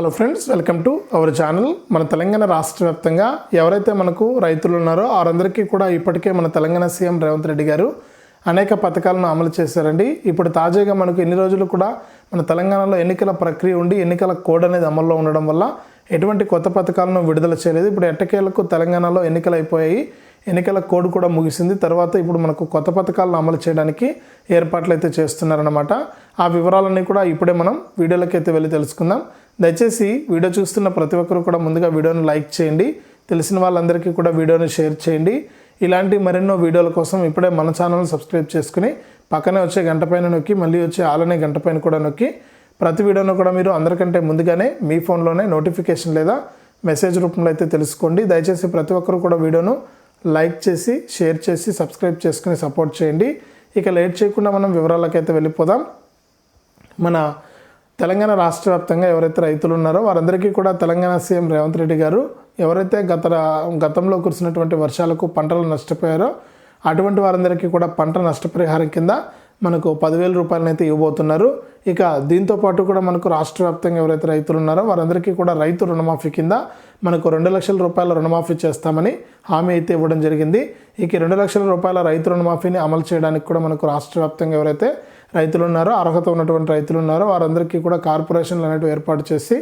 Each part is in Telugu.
Hello friends welcome to our channel. మన తెలంగాణ రాష్ట్ర వ్యాప్తంగా ఎవరైతే మనకు రైతులు ఉన్నారో వారందరికీ కూడా ఇప్పటికే మన తెలంగాణ సీఎం రేవంత్ రెడ్డి గారు అనేక పథకాలను అమలు చేశారండి. ఇప్పుడు తాజాగా మనకు ఎన్ని రోజులు కూడా మన తెలంగాణలో ఎన్నికల ప్రక్రియ ఉండి ఎన్నికల కోడ్ అనేది అమల్లో ఉండడం వల్ల ఎటువంటి కొత్త పథకాలను విడుదల చేయలేదు. ఇప్పుడు ఎట్టకేలకు తెలంగాణలో ఎన్నికలు అయిపోయాయి ఎన్నికల కోడ్ కూడా ముగిసింది. తర్వాత ఇప్పుడు మనకు కొత్త పథకాలను అమలు చేయడానికి ఏర్పాట్లు అయితే చేస్తున్నారన్నమాట. ఆ వివరాలన్నీ కూడా ఇప్పుడే మనం వీడియోలోకి అయితే వెళ్ళి తెలుసుకుందాం. దయచేసి వీడియో చూస్తున్న ప్రతి ఒక్కరు కూడా ముందుగా వీడియోని లైక్ చేయండి. తెలిసిన వాళ్ళందరికీ కూడా వీడియోని షేర్ చేయండి. ఇలాంటి మరెన్నో వీడియోల కోసం ఇప్పుడే మన ఛానల్ సబ్స్క్రైబ్ చేసుకుని పక్కనే వచ్చే గంట పైన నొక్కి మళ్ళీ వచ్చే ఆలనే గంట పైన కూడా నొక్కి ప్రతి వీడియోను కూడా మీరు అందరికంటే ముందుగానే మీ ఫోన్లోనే నోటిఫికేషన్ లేదా మెసేజ్ రూపంలో అయితే తెలుసుకోండి. దయచేసి ప్రతి ఒక్కరు కూడా వీడియోను లైక్ చేసి షేర్ చేసి సబ్స్క్రైబ్ చేసుకుని సపోర్ట్ చేయండి. ఇక లేట్ చేయకుండా మనం వివరాలకైతే వెళ్ళిపోదాం. మన తెలంగాణ రాష్ట్ర వ్యాప్తంగా ఎవరైతే రైతులు ఉన్నారో వారందరికీ కూడా తెలంగాణ సీఎం రేవంత్ రెడ్డి గారు ఎవరైతే గత గతంలో కురిసినటువంటి వర్షాలకు పంటలు నష్టపోయారో అటువంటి వారందరికీ కూడా పంట నష్టపరిహారం కింద మనకు పదివేల రూపాయలనైతే ఇవ్వబోతున్నారు. ఇక దీంతో పాటు కూడా మనకు రాష్ట్ర వ్యాప్తంగా ఎవరైతే రైతులు ఉన్నారో వారందరికీ కూడా రైతు రుణమాఫీ కింద మనకు రెండు లక్షల రూపాయల రుణమాఫీ చేస్తామని హామీ అయితే ఇవ్వడం జరిగింది. ఇక రెండు లక్షల రూపాయల రైతు రుణమాఫీని అమలు చేయడానికి కూడా మనకు రాష్ట్ర వ్యాప్తంగా ఎవరైతే రైతులు ఉన్నారో అర్హత ఉన్నటువంటి రైతులు ఉన్నారో వారందరికీ కూడా కార్పొరేషన్లు అనేవి ఏర్పాటు చేసి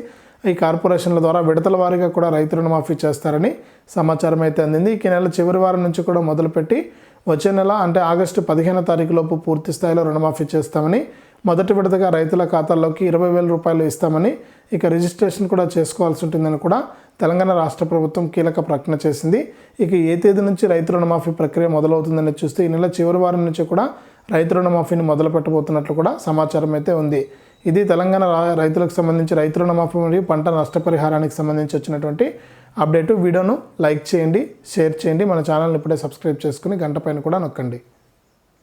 ఈ కార్పొరేషన్ల ద్వారా విడతల వారీగా కూడా రైతు రుణమాఫీ చేస్తారని సమాచారం అయితే అందింది. ఈ నెల చివరి వారం నుంచి కూడా మొదలుపెట్టి వచ్చే నెల అంటే ఆగస్టు పదిహేను తారీఖు లోపు పూర్తి స్థాయిలో రుణమాఫీ చేస్తామని మొదటి విడతగా రైతుల ఖాతాల్లోకి ఇరవై వేల రూపాయలు ఇస్తామని ఇక రిజిస్ట్రేషన్ కూడా చేసుకోవాల్సి ఉంటుందని కూడా తెలంగాణ రాష్ట్ర ప్రభుత్వం కీలక ప్రకటన చేసింది. ఇక ఏ తేదీ నుంచి రైతు రుణమాఫీ ప్రక్రియ మొదలవుతుందని చూస్తే ఈ నెల చివరి వారం నుంచి కూడా రైతు రుణమాఫీని మొదలు పెట్టబోతున్నట్లు కూడా సమాచారం అయితే ఉంది. ఇది తెలంగాణ రైతులకు సంబంధించి రైతు రుణమాఫీ మరియు పంట నష్టపరిహారానికి సంబంధించి వచ్చినటువంటి అప్డేటు. వీడియోను లైక్ చేయండి షేర్ చేయండి. మన ఛానల్ని ఇప్పుడే సబ్స్క్రైబ్ చేసుకుని గంట పైన కూడా నొక్కండి.